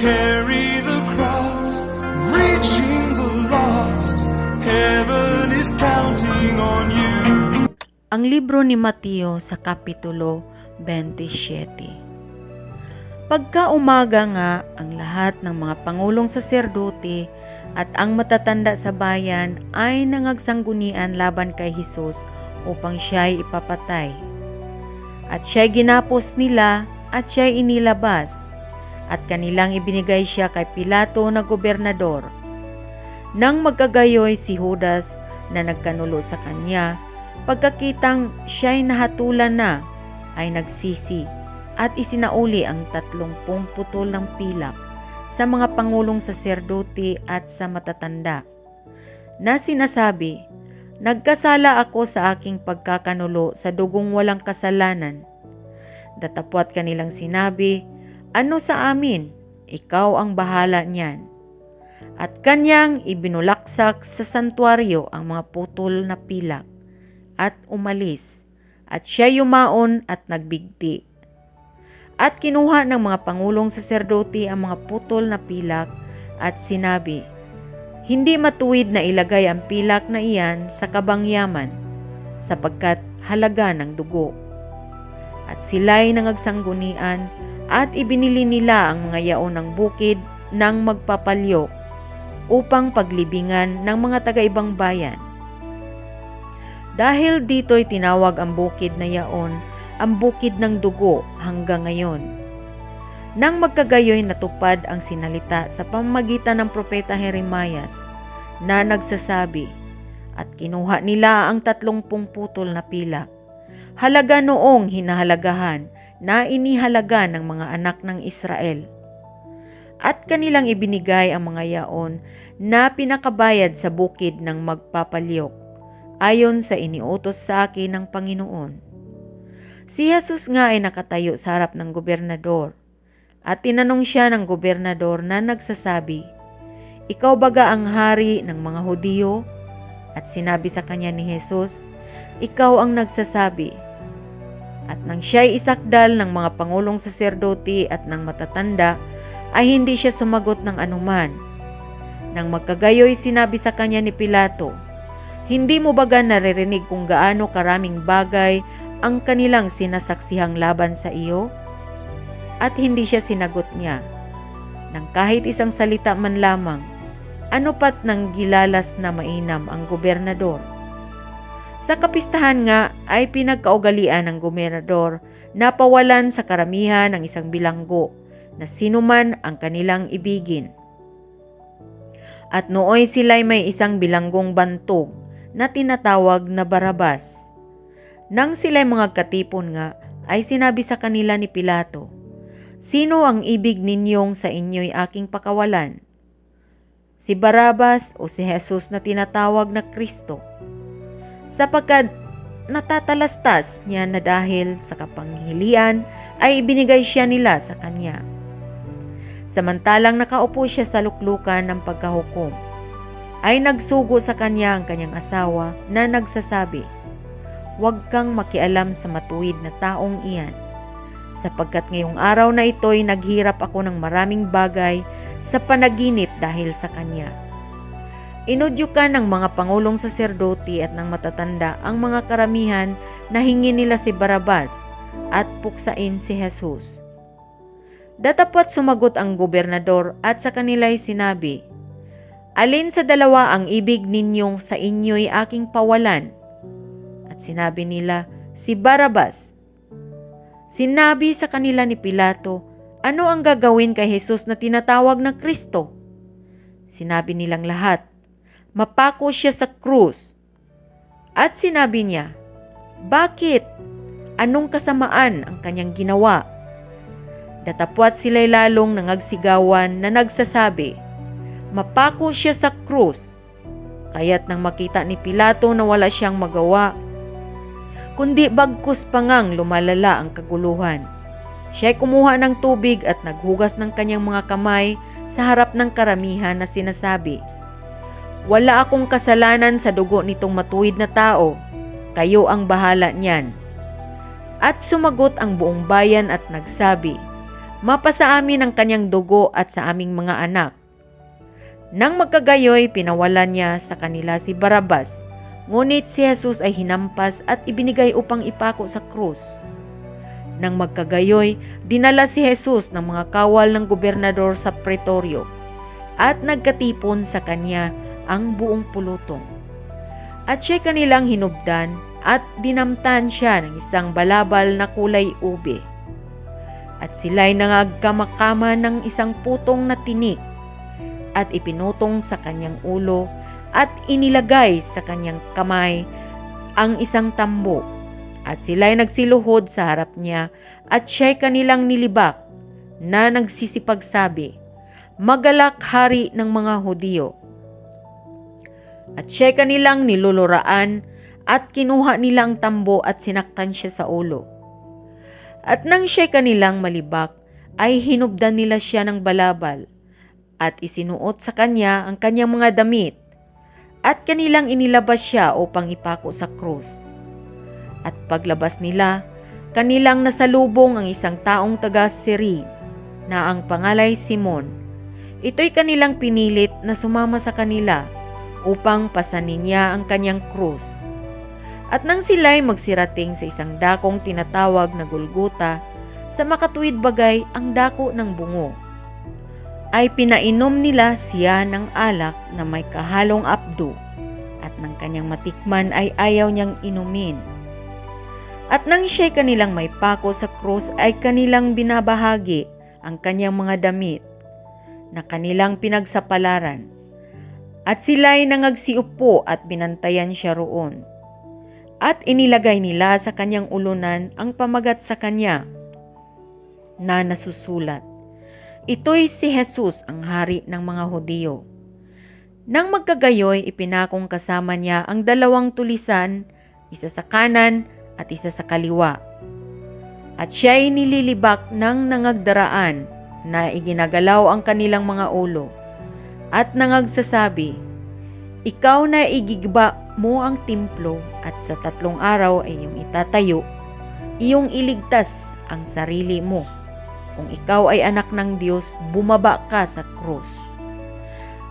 carry the cross, reaching the lost. Heaven is counting on you. Ang libro ni Mateo sa Kapitulo 27 Pagka umaga nga, ang lahat ng mga pangulong saserdote at ang matatanda sa bayan ay nangagsangunian laban kay Jesus upang siya'y ipapatay. At siya'y ginapos nila at siya'y inilabas at kanilang ibinigay siya kay Pilato na gobernador. Nang magkagayoy si Judas na nagkanulo sa kanya, pagkakitang siya'y nahatulan na, ay nagsisi at isinauli ang tatlumpung putol ng pilak sa mga pangulong saserdote at sa matatanda. Na sinasabi, Nagkasala ako sa aking pagkakanulo sa dugong walang kasalanan. Datapwat kanilang sinabi, Ano sa amin? Ikaw ang bahala niyan. At kanyang ibinulaksak sa santuaryo ang mga putol na pilak at umalis. At siya yumaon at nagbigti. At kinuha ng mga pangulong saserdote ang mga putol na pilak at sinabi, Hindi matuwid na ilagay ang pilak na iyan sa kabangyaman sapagkat halaga ng dugo. At sila'y nangagsangunian at ibinili nila ang mga yaon ng bukid ng magpapalyo upang paglibingan ng mga taga-ibang bayan. Dahil dito'y tinawag ang bukid na yaon ang bukid ng dugo hanggang ngayon. Nang magkagayoy natupad ang sinalita sa pamamagitan ng propeta Jeremias na nagsasabi, at kinuha nila ang tatlongpung putol na pilak. Halaga noong hinahalagahan na inihalaga ng mga anak ng Israel. At kanilang ibinigay ang mga yaon na pinakabayad sa bukid ng magpapalyok ayon sa iniutos sa akin ng Panginoon. Si Jesus nga ay nakatayo sa harap ng gobernador at tinanong siya ng gobernador na nagsasabi, Ikaw baga ang hari ng mga Hudiyo? At sinabi sa kanya ni Jesus, Ikaw ang nagsasabi. At nang siya'y isakdal ng mga pangulong saserdote at ng matatanda, ay hindi siya sumagot ng anuman. Nang magkagayoy sinabi sa kanya ni Pilato, Hindi mo baga naririnig kung gaano karaming bagay ang kanilang sinasaksihang laban sa iyo? At hindi siya sinagot niya. Nang kahit isang salita man lamang, ano pat nang gilalas na mainam ang gobernador. Sa kapistahan nga ay pinagkaugalian ng gobernador na pawalan sa karamihan ng isang bilanggo na sinuman ang kanilang ibigin. At nooy sila'y may isang bilanggong bantog na tinatawag na Barabas. Nang sila'y mga katipon nga, ay sinabi sa kanila ni Pilato, Sino ang ibig ninyong sa inyo'y aking pakawalan? Si Barabas o si Jesus na tinatawag na Kristo? Sapagkat natatalastas niya na dahil sa kapanghilian ay ibinigay siya nila sa kanya. Samantalang nakaupo siya sa luklukan ng pagkahukom, ay nagsugo sa kanya ang kanyang asawa na nagsasabi, Huwag kang makialam sa matuwid na taong iyan, sapagkat ngayong araw na ito'y naghirap ako ng maraming bagay sa panaginip dahil sa kanya. Inudyukan ng mga pangulong saserdote at ng matatanda ang mga karamihan na hingi nila si Barabas at puksain si Jesus. Datapat sumagot ang gobernador at sa kanila'y sinabi, Alin sa dalawa ang ibig ninyong sa inyo'y aking pawalan? At sinabi nila, si Barabas. Sinabi sa kanila ni Pilato, ano ang gagawin kay Jesus na tinatawag na Kristo? Sinabi nilang lahat, mapako siya sa krus. At sinabi niya, bakit? Anong kasamaan ang kanyang ginawa? Datapwat sila'y lalong nangagsigawan na nagsasabi, mapako siya sa krus. Kaya't nang makita ni Pilato na wala siyang magawa, kundi bagkus pangang lumalala ang kaguluhan. Siya'y kumuha ng tubig at naghugas ng kanyang mga kamay sa harap ng karamihan na sinasabi, Wala akong kasalanan sa dugo nitong matuwid na tao, kayo ang bahala niyan. At sumagot ang buong bayan at nagsabi, mapasa amin ang kanyang dugo at sa aming mga anak. Nang magkagayoy, pinawalan niya sa kanila si Barabas, ngunit si Jesus ay hinampas at ibinigay upang ipako sa krus. Nang magkagayoy, dinala si Jesus ng mga kawal ng gobernador sa pretorio at nagkatipon sa kanya ang buong pulutong. At siya kanilang hinubdan at dinamtan siya ng isang balabal na kulay ube. At sila'y nangagkamakama ng isang putong na tinik at ipinutong sa kanyang ulo at inilagay sa kanyang kamay ang isang tambo. At sila'y nagsiluhod sa harap niya at siya'y kanilang nilibak na nagsisipagsabi, Magalak hari ng mga Hudiyo. At siya'y kanilang niluluraan at kinuha nila ang tambo at sinaktan siya sa ulo. At nang siya'y kanilang malibak, ay hinubdan nila siya ng balabal at isinuot sa kanya ang kanyang mga damit at kanilang inilabas siya upang ipako sa krus. At paglabas nila, kanilang nasalubong ang isang taong taga Siri na ang pangalay Simon. Ito'y kanilang pinilit na sumama sa kanila upang pasanin niya ang kanyang krus. At nang sila'y magsirating sa isang dakong tinatawag na Golgota, sa makatuwid bagay ang dako ng bungo, ay pinainom nila siya ng alak na may kahalong apdo at ng kanyang matikman ay ayaw niyang inumin. At nang siya'y kanilang may pako sa krus ay kanilang binabahagi ang kanyang mga damit na kanilang pinagsapalaran. At sila'y nangagsiupo at binantayan siya roon. At inilagay nila sa kanyang ulunan ang pamagat sa kanya na nasusulat. Ito'y si Jesus ang hari ng mga Hudiyo. Nang magkagayoy, ipinakong kasama niya ang dalawang tulisan, isa sa kanan at isa sa kaliwa. At siya'y nililibak ng nangagdaraan na iginagalaw ang kanilang mga ulo at nangagsasabi, Ikaw na igigiba mo ang templo at sa tatlong araw ay iyong itatayo, iyong iligtas ang sarili mo. Kung ikaw ay anak ng Diyos, bumaba ka sa krus.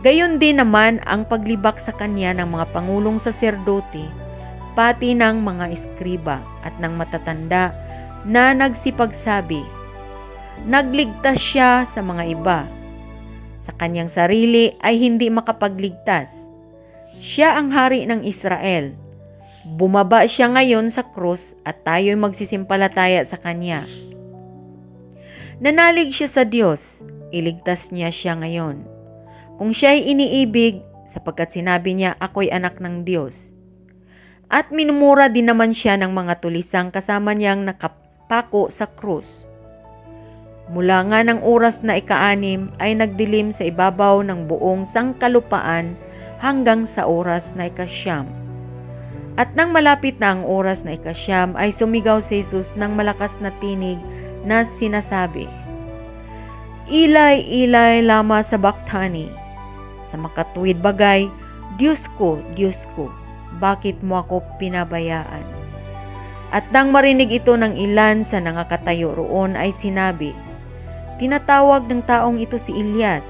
Gayon din naman ang paglibak sa kanya ng mga pangulong saserdote, pati ng mga eskriba at ng matatanda na nagsipagsabi, Nagligtas siya sa mga iba. Sa kanyang sarili ay hindi makapagligtas. Siya ang hari ng Israel. Bumaba siya ngayon sa krus at tayo'y magsisimpalataya sa kanya. Nanalig siya sa Diyos, iligtas niya siya ngayon. Kung siya'y iniibig, sapagkat sinabi niya, ako'y anak ng Diyos. At minumura din naman siya ng mga tulisang kasama niyang nakapako sa krus. Mula nga ng oras na ikaanim ay nagdilim sa ibabaw ng buong sangkalupaan hanggang sa oras na ikasyam. At nang malapit na ang oras na ikasyam ay sumigaw si Jesus ng malakas na tinig na sinasabi, Ilay, ilay lama sa baktani. Sa makatuwid bagay, Diyos ko, Diyos ko, bakit mo ako pinabayaan? At nang marinig ito ng ilan sa nangakatayo roon ay sinabi, Tinatawag ng taong ito si Ilyas.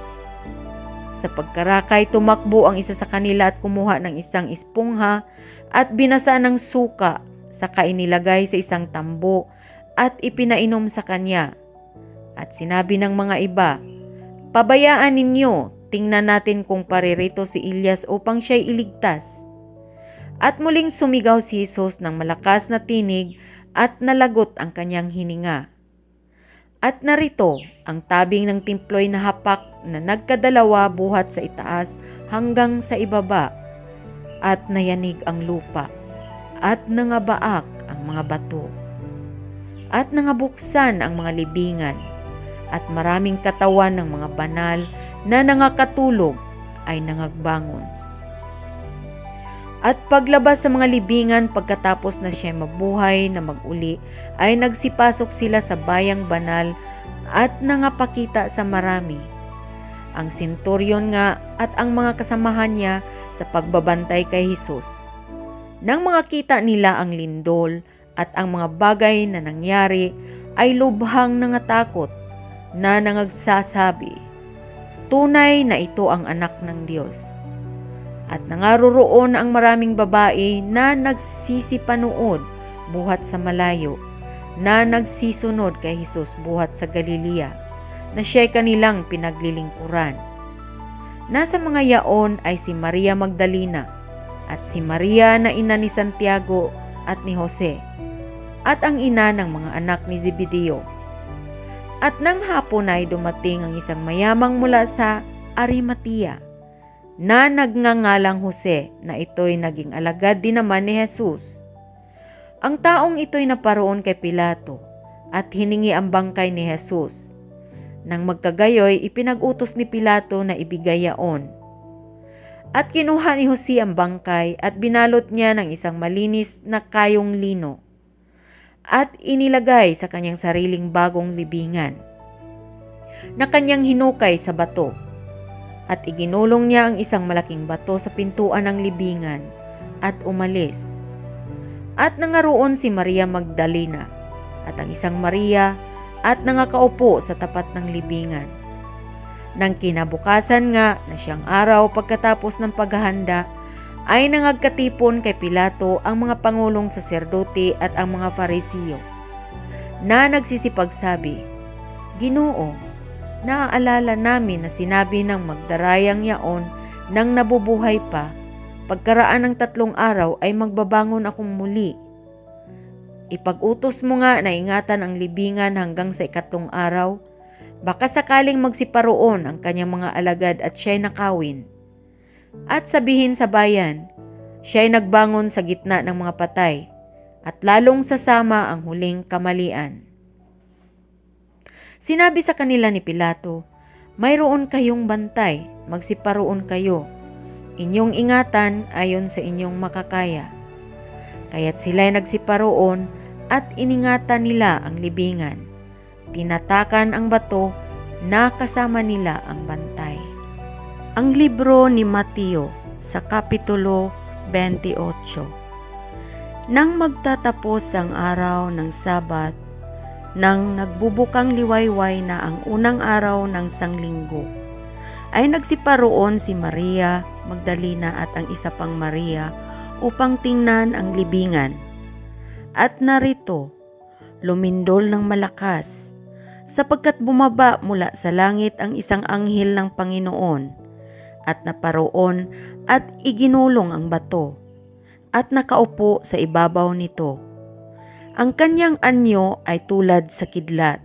Sa pagkarakay, tumakbo ang isa sa kanila at kumuha ng isang espongha at binasa ng suka saka inilagay sa isang tambo at ipinainom sa kanya. At sinabi ng mga iba, Pabayaan ninyo, tingnan natin kung paririto si Ilyas upang siya'y iligtas. At muling sumigaw si Jesus ng malakas na tinig at nalagot ang kanyang hininga. At narito, ang tabing ng timploy na hapak na nagkadalawa buhat sa itaas hanggang sa ibaba, at nayanig ang lupa, at nangabaak ang mga bato, at nangabuksan ang mga libingan, at maraming katawan ng mga banal na nangakatulog ay nangagbangon. At paglabas sa mga libingan pagkatapos na siya mabuhay na maguli, ay nagsipasok sila sa bayang banal at nangapakita sa marami. Ang sinturyon nga at ang mga kasamahan niya sa pagbabantay kay Jesus. Nang mga kita nila ang lindol at ang mga bagay na nangyari, ay lubhang nangatakot na nangagsasabi, tunay na ito ang anak ng Diyos. At nangaruroon ang maraming babae na nagsisipanood buhat sa malayo, na nagsisunod kay Jesus buhat sa Galilea, na siya'y kanilang pinaglilingkuran. Nasa mga yaon ay si Maria Magdalena at si Maria na ina ni Santiago at ni Jose at ang ina ng mga anak ni Zebedeo. At nang hapon ay dumating ang isang mayamang mula sa Arimatia na nagngangalang Jose na ito'y naging alagad din naman ni Jesus. Ang taong ito'y naparoon kay Pilato at hiningi ang bangkay ni Jesus. Nang magkagayoy, ipinag-utos ni Pilato na ibigay yaon. At kinuha ni Jose ang bangkay at binalot niya ng isang malinis na kayong lino at inilagay sa kanyang sariling bagong libingan na kanyang hinukay sa bato at iginulong niya ang isang malaking bato sa pintuan ng libingan at umalis. At nangaroon si Maria Magdalena at ang isang Maria at nangakaupo sa tapat ng libingan. Nang kinabukasan nga na siyang araw pagkatapos ng paghahanda, ay nangagkatipon kay Pilato ang mga pangulong saserdote at ang mga farisiyo na nagsisipagsabi, Ginoo, naaalala namin na sinabi ng magdarayang yaon nang nabubuhay pa, pagkaraan ng tatlong araw ay magbabangon akong muli. Ipag-utos mo nga na ingatan ang libingan hanggang sa ikatlong araw, baka sakaling magsiparoon ang kanyang mga alagad at siya'y nakawin. At sabihin sa bayan, siya'y nagbangon sa gitna ng mga patay at lalong sasama ang huling kamalian. Sinabi sa kanila ni Pilato, Mayroon kayong bantay, magsiparoon kayo. Inyong ingatan ayon sa inyong makakaya. Kaya't sila'y nagsiparoon at iningatan nila ang libingan. Tinatakan ang bato na kasama nila ang bantay. Ang libro ni Mateo sa Kapitulo 28 Nang magtatapos ang araw ng Sabat, nang nagbubukang liwayway na ang unang araw ng sanglinggo, ay nagsiparoon si Maria Magdalena at ang isa pang Maria upang tingnan ang libingan. At narito, lumindol ng malakas, sapagkat bumaba mula sa langit ang isang anghel ng Panginoon at naparoon at iginulong ang bato at nakaupo sa ibabaw nito. Ang kanyang anyo ay tulad sa kidlat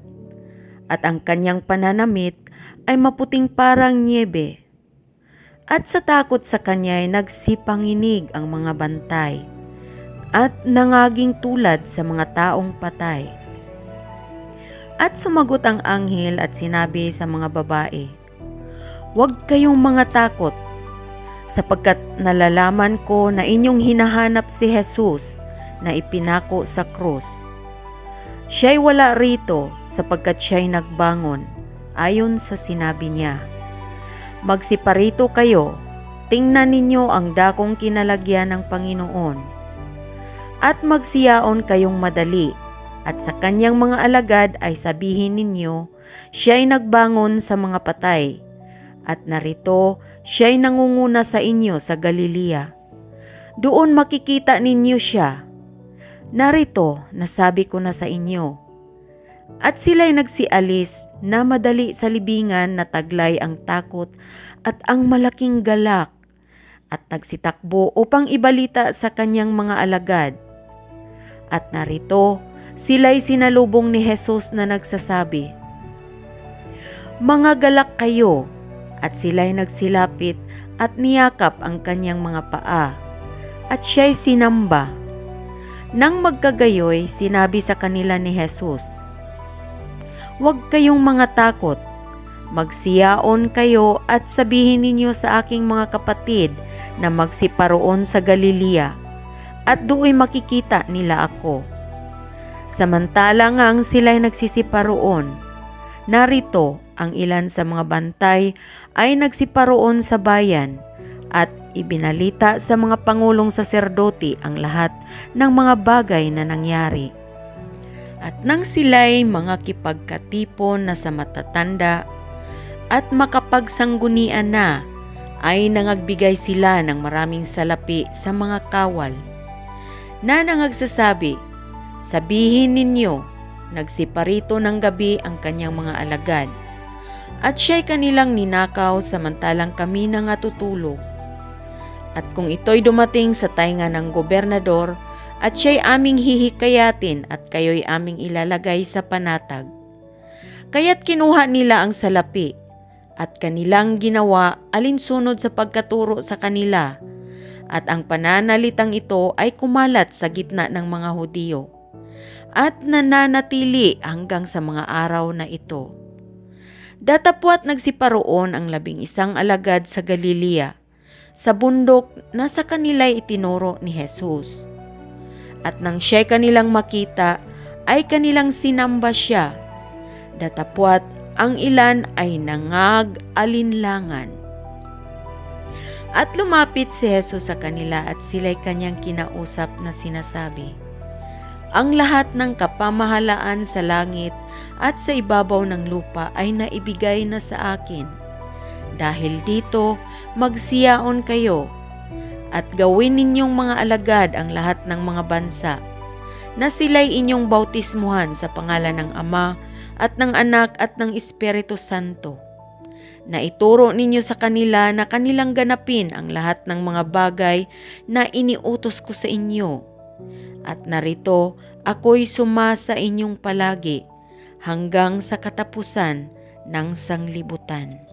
at ang kanyang pananamit ay maputing parang niebe. At sa takot sa kanya ay nagsipanginig ang mga bantay at nangaging tulad sa mga taong patay. At sumagot ang anghel at sinabi sa mga babae, Huwag kayong mga takot, sapagkat nalalaman ko na inyong hinahanap si Jesus na ipinako sa krus. Siya'y wala rito sapagkat siya'y nagbangon, ayon sa sinabi niya. Magsiparito kayo, tingnan ninyo ang dakong kinalagyan ng Panginoon. At magsiyaon kayong madali, at sa kanyang mga alagad ay sabihin ninyo, siya'y nagbangon sa mga patay, at narito siya'y nangunguna sa inyo sa Galilea. Doon makikita ninyo siya. Narito, nasabi ko na sa inyo. At sila'y nagsialis na madali sa libingan na taglay ang takot at ang malaking galak at nagsitakbo upang ibalita sa kanyang mga alagad. At narito, sila'y sinalubong ni Jesus na nagsasabi, Mga galak kayo, at sila'y nagsilapit at niyakap ang kanyang mga paa, at siya'y sinamba. Nang magkagayoy, sinabi sa kanila ni Jesus, Huwag kayong mga takot, magsiyaon kayo at sabihin ninyo sa aking mga kapatid na magsiparoon sa Galilea, at do'y makikita nila ako. Samantala ngang sila'y nagsisiparoon, narito ang ilan sa mga bantay ay nagsiparoon sa bayan at ibinalita sa mga pangulong saserdote ang lahat ng mga bagay na nangyari. At nang sila'y mga kipagkatipon na sa matatanda at makapagsanggunian na, ay nangagbigay sila ng maraming salapi sa mga kawal na nangagsasabi, Sabihin ninyo, nagsiparito ng gabi ang kanyang mga alagad, at siya'y kanilang ninakaw samantalang kami na nga tutulog. At kung ito'y dumating sa tainga ng gobernador, at siya'y aming hihikayatin at kayo'y aming ilalagay sa panatag. Kaya't kinuha nila ang salapi at kanilang ginawa alinsunod sa pagkaturo sa kanila at ang pananalitang ito ay kumalat sa gitna ng mga Hudiyo at nananatili hanggang sa mga araw na ito. Datapwat nagsiparoon ang labing isang alagad sa Galilea, sa bundok na sa kanila itinuro ni Jesus. At nang siya kanilang makita, ay kanilang sinamba siya. Datapwat ang ilan ay nangag-alinlangan. At lumapit si Jesus sa kanila at sila'y kanyang kinausap na sinasabi, Ang lahat ng kapamahalaan sa langit at sa ibabaw ng lupa ay naibigay na sa akin. Dahil dito, magsiyaon kayo at gawin ninyong mga alagad ang lahat ng mga bansa na sila'y inyong bautismuhan sa pangalan ng Ama at ng Anak at ng Espiritu Santo na ituro ninyo sa kanila na kanilang ganapin ang lahat ng mga bagay na iniutos ko sa inyo. At narito, ako'y sumasa inyong palagi hanggang sa katapusan ng sanglibutan.